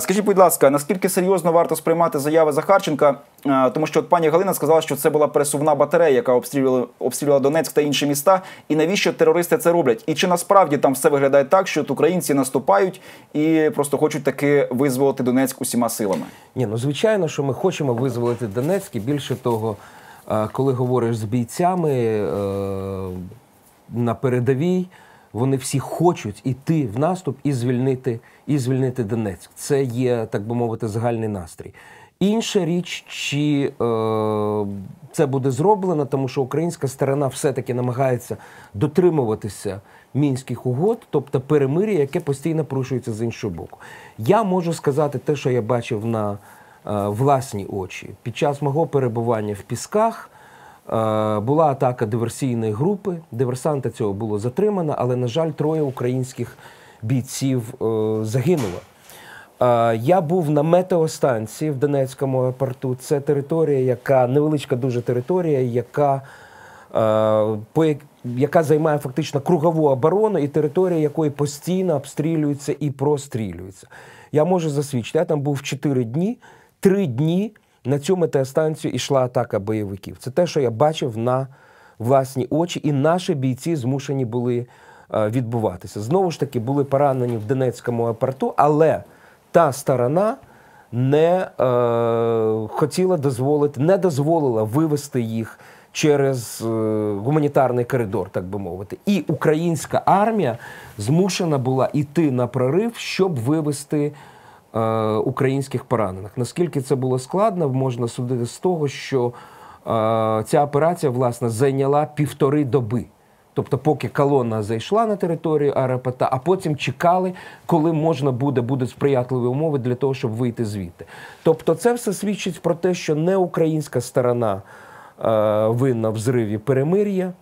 Скажіть, будь ласка, наскільки серйозно варто сприймати заяви Захарченка? Тому що от пані Галина сказала, що це була пересувна батарея, яка обстрілювала, обстрілювала Донецьк та інші міста. І навіщо терористи це роблять? І чи насправді там все виглядає так, що от українці наступають і просто хочуть таки визволити Донецьк усіма силами? Ні, ну звичайно, що ми хочемо визволити Донецьк. І більше того, коли говориш з бійцями е, на передовій, вони всі хочуть іти в наступ і звільнити, і звільнити Донецьк. Це є, так би мовити, загальний настрій. Інша річ, чи е, це буде зроблено, тому що українська сторона все-таки намагається дотримуватися мінських угод, тобто перемир'я, яке постійно порушується з іншого боку. Я можу сказати те, що я бачив на е, власні очі. Під час мого перебування в Пісках була атака диверсійної групи. Диверсанта цього було затримано, але, на жаль, троє українських бійців е, загинуло. Е, Я був на метеостанції в Донецькому аеропорту. Це територія, яка невеличка дуже територія, яка, е, по яка займає фактично кругову оборону, і територія якої постійно обстрілюється і прострілюється. Я можу засвідчити, я там був 4 дні, 3 дні на цю метеостанцію йшла атака бойовиків. Це те, що я бачив на власні очі, і наші бійці змушені були е, відбуватися. Знову ж таки, були поранені в Донецькому аеропорту, але та сторона не е, хотіла дозволити, не дозволила вивести їх через е, гуманітарний коридор, так би мовити. І українська армія змушена була йти на прорив, щоб вивести українських поранених. Наскільки це було складно, можна судити з того, що е, ця операція власне зайняла півтори доби. Тобто, поки колона зайшла на територію аеропорта, а потім чекали, коли можна буде, будуть сприятливі умови для того, щоб вийти звідти. Тобто, це все свідчить про те, що не українська сторона е, винна в зриві перемир'я.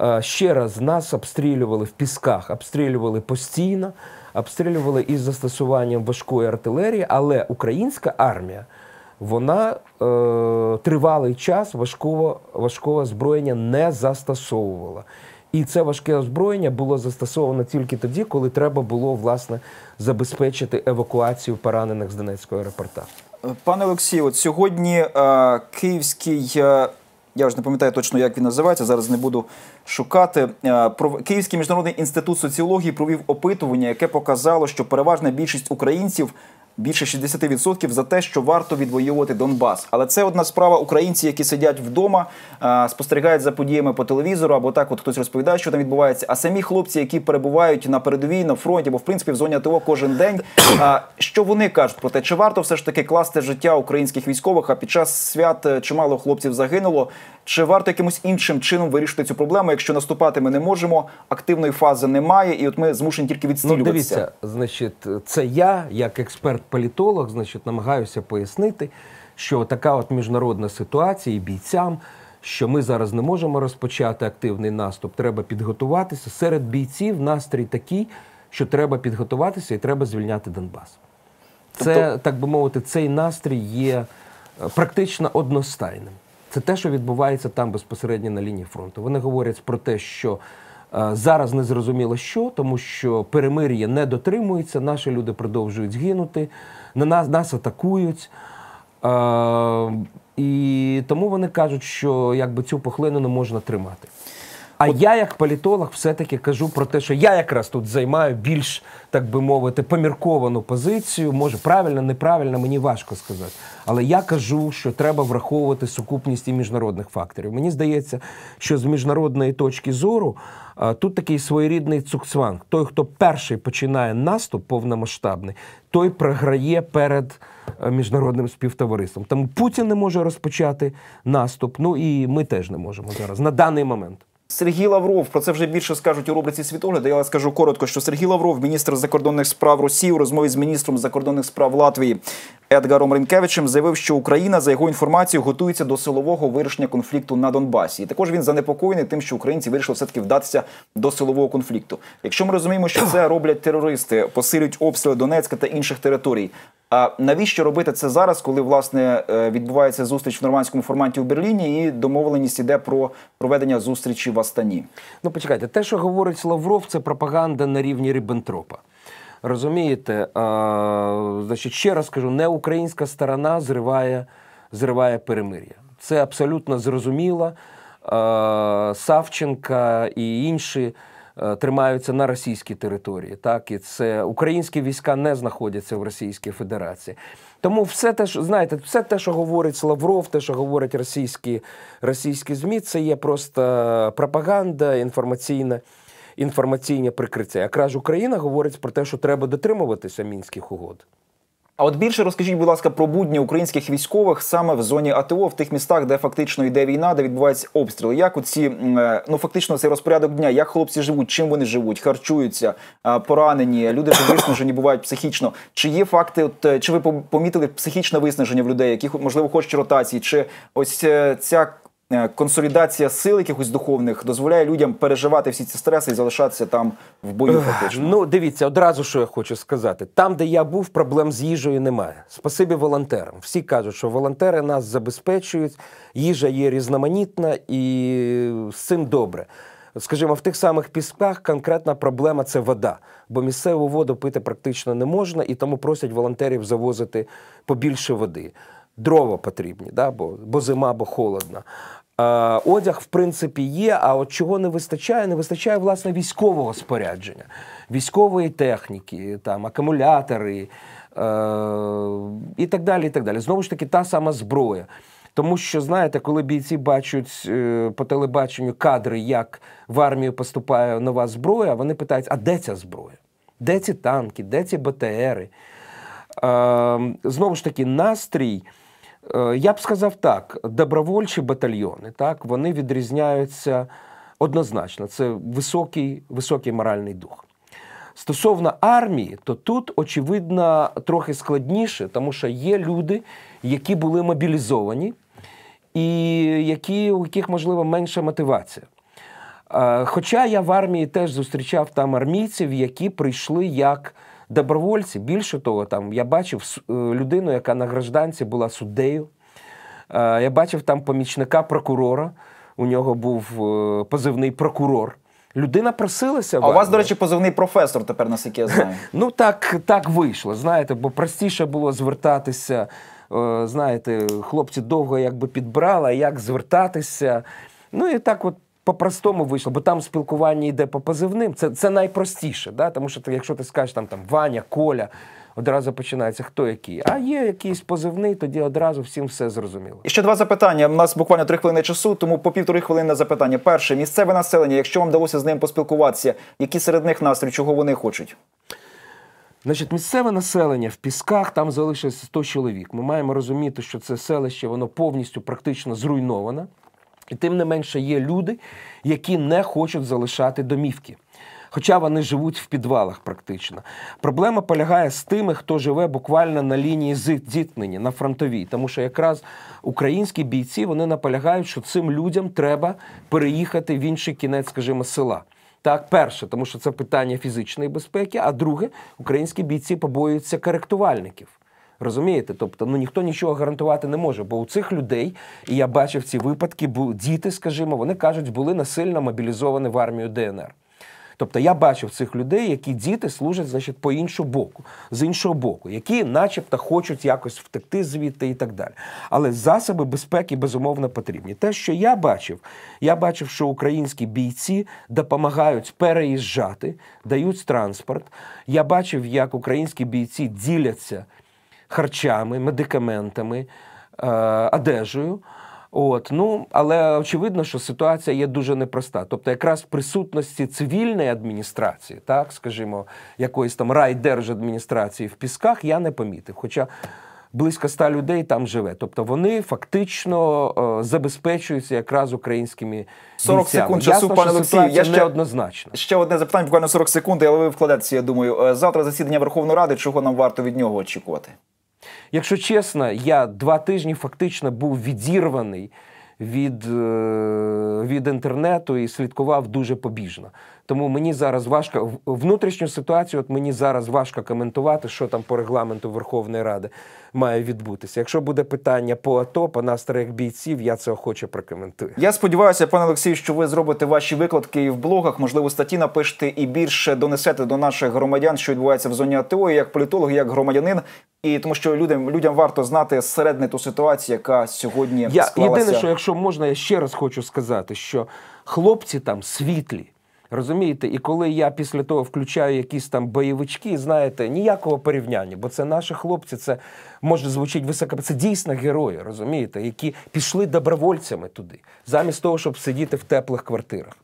Е, Ще раз нас обстрілювали в пісках, обстрілювали постійно, обстрілювали із застосуванням важкої артилерії, але українська армія вона е, тривалий час важкого, важкого озброєння не застосовувала. І це важке озброєння було застосовано тільки тоді, коли треба було власне забезпечити евакуацію поранених з Донецького аеропорта. Пане Олексію, от сьогодні е, київський. е, я вже не пам'ятаю точно, як він називається. Зараз не буду шукати. Е, Київський міжнародний інститут соціології провів опитування, яке показало, що переважна більшість українців. Більше 60% за те, що варто відвоювати Донбас. Але це одна справа українці, які сидять вдома, е, спостерігають за подіями по телевізору, або так, от хтось розповідає, що там відбувається. А самі хлопці, які перебувають на передовій, на фронті, або в принципі в зоні АТО кожен день. Що вони кажуть про те, чи варто все ж таки класти життя українських військових? А під час свят е, чимало хлопців загинуло. Чи варто якимось іншим чином вирішити цю проблему? Якщо наступати ми не можемо, активної фази немає, і от ми змушені тільки Ну, дивіться, значить, це я, як експерт-політолог, значить, намагаюся пояснити, що така от міжнародна ситуація і бійцям, що ми зараз не можемо розпочати активний наступ, треба підготуватися. Серед бійців настрій такий, що треба підготуватися і треба звільняти Донбас. Це, Тобто- так би мовити, цей настрій є е, практично одностайним. Це те, що відбувається там безпосередньо на лінії фронту. Вони говорять про те, що зараз не зрозуміло що, тому що перемир'я не дотримується, наші люди продовжують згинути, на нас, нас атакують. Е, і тому вони кажуть, що якби цю похлину не можна тримати. А я, як політолог, все-таки кажу про те, що я якраз тут займаю більш, так би мовити, помірковану позицію. Може, правильно, неправильно, мені важко сказати. Але я кажу, що треба враховувати сукупність і міжнародних факторів. Мені здається, що з міжнародної точки зору тут такий своєрідний цукцванг. Той, хто перший починає наступ повномасштабний, той програє перед е, міжнародним співтовариством. Тому Путін не може розпочати наступ. Ну і ми теж не можемо зараз на даний момент. Сергій Лавров про це вже більше скажуть у рубриці світогляду. Я скажу коротко, що Сергій Лавров, міністр закордонних справ Росії, у розмові з міністром закордонних справ Латвії Едгаром Ринкевичем заявив, що Україна за його інформацією готується до силового вирішення конфлікту на Донбасі. І також він занепокоєний тим, що українці вирішили все таки вдатися до силового конфлікту. Якщо ми розуміємо, що це роблять терористи, посилюють обстріли Донецька та інших територій. А навіщо робити це зараз, коли власне е, відбувається зустріч в нормандському форматі у Берліні, і домовленість іде про проведення зустрічі в Астані? Ну, почекайте, те, що говорить Лавров, це пропаганда на рівні Ріббентропа. Розумієте, а, значить, ще раз кажу, не українська сторона зриває, зриває перемир'я. Це абсолютно зрозуміло. А, Савченка і інші тримаються на російській території. Так, і це українські війська не знаходяться в Російській Федерації. Тому все те, що знаєте, все те, що говорить Лавров, те, що говорять російські, російські ЗМІ, це є просто пропаганда інформаційна інформаційне прикриття. Якраз Україна говорить про те, що треба дотримуватися мінських угод. А от більше розкажіть, будь ласка, про будні українських військових саме в зоні АТО, в тих містах, де фактично йде війна, де відбуваються обстріли. Як оці е, ну фактично цей розпорядок дня, як хлопці живуть, чим вони живуть, харчуються, поранені, люди ж виснажені бувають психічно. Чи є факти, от е, чи ви помітили психічне виснаження в людей, які можливо хочуть ротації, чи ось ця Е, консолідація сил якихось духовних дозволяє людям переживати всі ці стреси і залишатися там в бою. фактично. Ну, дивіться, одразу що я хочу сказати: там, де я був, проблем з їжею немає. Спасибі волонтерам. Всі кажуть, що волонтери нас забезпечують, їжа є різноманітна і з цим добре. Скажімо, в тих самих пісках конкретна проблема це вода, бо місцеву воду пити практично не можна, і тому просять волонтерів завозити побільше води. Дрова потрібні, да, бо бо зима, бо холодно. Одяг, в принципі, є. А от чого не вистачає, не вистачає власне військового спорядження, військової техніки, там акумулятори е- і так далі. і так далі. Знову ж таки, та сама зброя. Тому що, знаєте, коли бійці бачать е, по телебаченню кадри, як в армію поступає нова зброя, вони питають: а де ця зброя? Де ці танки, де ці БТРи? Е, знову ж таки, настрій. Е, я б сказав так: добровольчі батальйони так, вони відрізняються однозначно. Це високий, високий моральний дух. Стосовно армії, то тут, очевидно, трохи складніше, тому що є люди, які були мобілізовані, і які, у яких, можливо, менша мотивація. Е, хоча я в армії теж зустрічав там армійців, які прийшли як добровольці. Більше того, там я бачив е, людину, яка на гражданці була суддею. Е, я бачив там помічника прокурора. У нього був е, позивний прокурор. Людина просилася. А у вас, до речі, позивний професор тепер, наскільки я знаю. Ну так так вийшло. Знаєте, бо простіше було звертатися. Знаєте, хлопці довго якби підбрали, як звертатися. Ну і так, от по-простому вийшло, бо там спілкування йде по позивним. Це це найпростіше, да? тому що ти, якщо ти скажеш там, там Ваня, Коля, одразу починається хто який. А є якийсь позивний, тоді одразу всім все зрозуміло. І ще два запитання. У нас буквально три хвилини часу, тому по півтори хвилини на запитання. Перше, місцеве населення, якщо вам вдалося з ним поспілкуватися, які серед них настрій, чого вони хочуть? Значить, місцеве населення в Пісках там залишилося 100 чоловік. Ми маємо розуміти, що це селище воно повністю практично зруйноване. І тим не менше є люди, які не хочуть залишати домівки. Хоча вони живуть в підвалах практично. Проблема полягає з тими, хто живе буквально на лінії зіткнення, на фронтовій. Тому що якраз українські бійці вони наполягають, що цим людям треба переїхати в інший кінець, скажімо, села. Так, перше, тому що це питання фізичної безпеки, а друге, українські бійці побоюються коректувальників. Розумієте? Тобто, ну ніхто нічого гарантувати не може. Бо у цих людей, і я бачив ці випадки, діти, скажімо, вони кажуть, були насильно мобілізовані в армію ДНР. Тобто я бачив цих людей, які діти служать, значить, по іншому боку, з іншого боку, які, начебто, хочуть якось втекти звідти і так далі. Але засоби безпеки безумовно потрібні. Те, що я бачив, я бачив, що українські бійці допомагають переїжджати, дають транспорт. Я бачив, як українські бійці діляться харчами, медикаментами, е, одежею. От, ну, Але очевидно, що ситуація є дуже непроста. Тобто, якраз в присутності цивільної адміністрації, так, скажімо, якоїсь там райдержадміністрації в Пісках я не помітив. Хоча близько ста людей там живе. Тобто вони фактично е, забезпечуються якраз українськими 40 бійцями. секунд часу, пане Олексію. Я ще однозначно. Ще одне запитання, буквально 40 секунд, але ви вкладетеся, я думаю. Е, завтра засідання Верховної Ради, чого нам варто від нього очікувати? Якщо чесно, я два тижні фактично був відірваний від е, від інтернету і слідкував дуже побіжно. Тому мені зараз важко внутрішню ситуацію. От мені зараз важко коментувати, що там по регламенту Верховної Ради має відбутися. Якщо буде питання по АТО, по настроях бійців, я це охоче прокоментую. Я сподіваюся, пане Олексію, що ви зробите ваші викладки і в блогах, можливо, статті напишете і більше донесете до наших громадян, що відбувається в зоні АТО, і як політолог, і як громадянин. І тому, що людям людям варто знати зсередини ту ситуацію, яка сьогодні Я склалася. єдине, що якщо можна, я ще раз хочу сказати, що хлопці там світлі. Розумієте, і коли я після того включаю якісь там бойовички, знаєте, ніякого порівняння, бо це наші хлопці, це може звучить високо, це дійсно герої, розумієте, які пішли добровольцями туди, замість того, щоб сидіти в теплих квартирах.